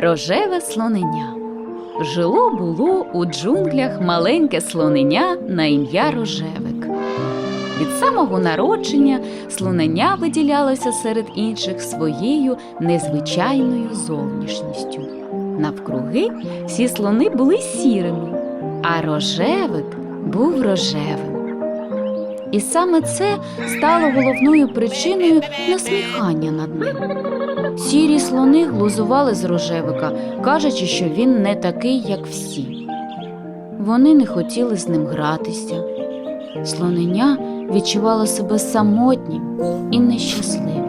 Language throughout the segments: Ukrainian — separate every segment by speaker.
Speaker 1: Рожеве слонення. Жило було у джунглях маленьке слонення на ім'я Рожевик. Від самого народження слонення виділялося серед інших своєю незвичайною зовнішністю. Навкруги всі слони були сірими, а рожевик був рожевим. І саме це стало головною причиною насміхання над ним. Сірі слони глузували з рожевика, кажучи, що він не такий, як всі. Вони не хотіли з ним гратися. Слонення відчувало себе самотнім і нещасливим.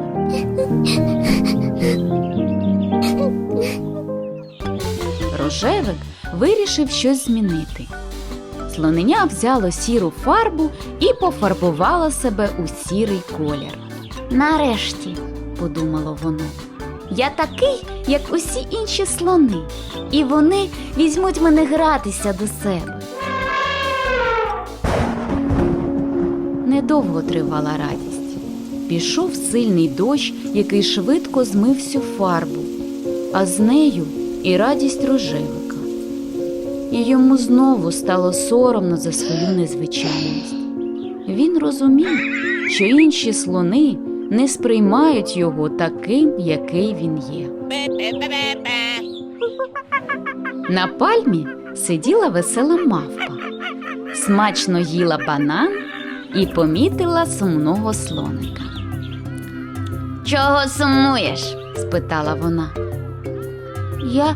Speaker 1: Рожевик вирішив щось змінити. Слонення взяло сіру фарбу і пофарбувало себе у сірий колір. Нарешті, подумало воно, я такий, як усі інші слони, і вони візьмуть мене гратися до себе. Недовго тривала радість. Пішов сильний дощ, який швидко змив всю фарбу, а з нею і радість рожевика. І йому знову стало соромно за свою незвичайність. Він розумів, що інші слони не сприймають його таким, який він є. На пальмі сиділа весела мавпа, смачно їла банан і помітила сумного слоника. Чого сумуєш? спитала вона. Я,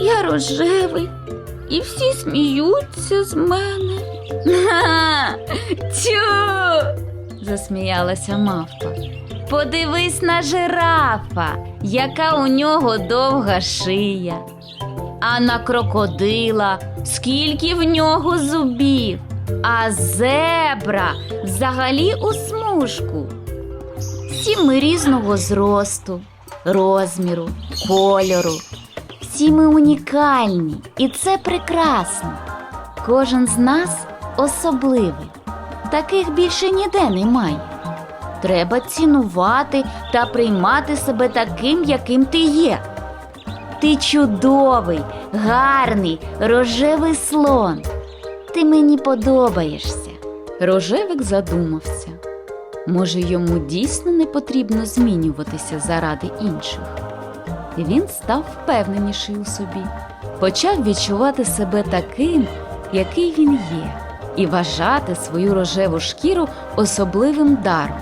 Speaker 1: я рожевий, і всі сміються з мене. Ха, Тю. засміялася мавпа. Подивись на жирафа, яка у нього довга шия. А на крокодила скільки в нього зубів, а зебра взагалі у смужку. Всі ми різного зросту, розміру, кольору. Всі ми унікальні, і це прекрасно. Кожен з нас особливий. Таких більше ніде немає. Треба цінувати та приймати себе таким, яким ти є. Ти чудовий, гарний, рожевий слон. Ти мені подобаєшся. Рожевик задумався. Може, йому дійсно не потрібно змінюватися заради інших. Він став впевненіший у собі, почав відчувати себе таким, який він є, і вважати свою рожеву шкіру особливим даром.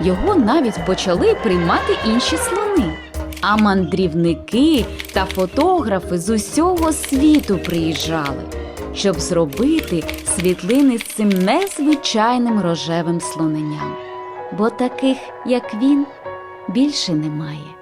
Speaker 1: Його навіть почали приймати інші слони. А мандрівники та фотографи з усього світу приїжджали, щоб зробити світлини з цим незвичайним рожевим слоненням. Бо таких, як він, більше немає.